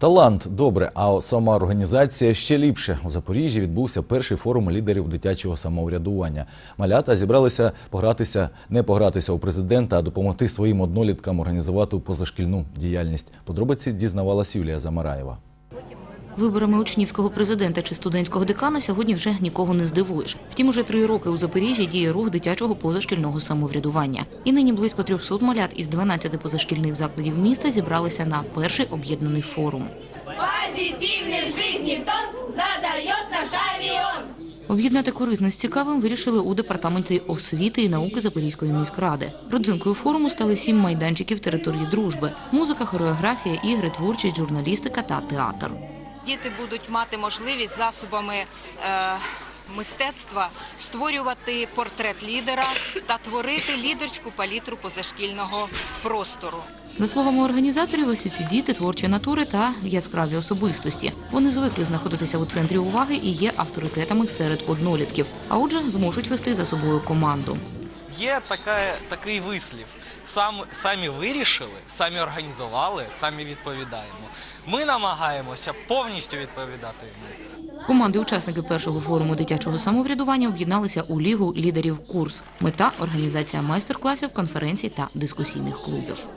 Талант добре, а сама організація ще ліпше. У Запоріжжі відбувся перший форум лідерів дитячого самоврядування. Малята зібралися погратися, не погратися у президента, а допомогти своїм одноліткам організувати позашкільну діяльність. Подробиці дізнавалась Юлія Замараєва. Виборами учнівського президента чи студентського декана сьогодні вже нікого не здивуєш. Втім, уже три роки у Запоріжжі діє рух дитячого позашкільного самоврядування. І нині близько 300 малят із 12 позашкільних закладів міста зібралися на перший об'єднаний форум. Позитивный в жизни тон задает наш авион. Об'єднати корисне з цікавим вирішили у департаменті освіти і науки Запорізької міськради. Родзинкою форуму стали сім майданчиків території дружби: музика, хореографія, ігри, творчість, журналістика та театр. Діти будуть мати можливість засобами е, мистецтва створювати портрет лідера та творити лідерську палітру позашкільного простору. За словами організаторів, усі ці діти творчі натури та яскраві особистості. Вони звикли знаходитися у центрі уваги і є авторитетами серед однолітків, а отже, зможуть вести за собою команду. Є така, такий вислів. Сам, самі вирішили, самі організували, самі відповідаємо. Ми намагаємося повністю відповідати. Команди учасники першого форуму дитячого самоврядування об'єдналися у лігу лідерів курс. Мета організація майстер-класів, конференцій та дискусійних клубів.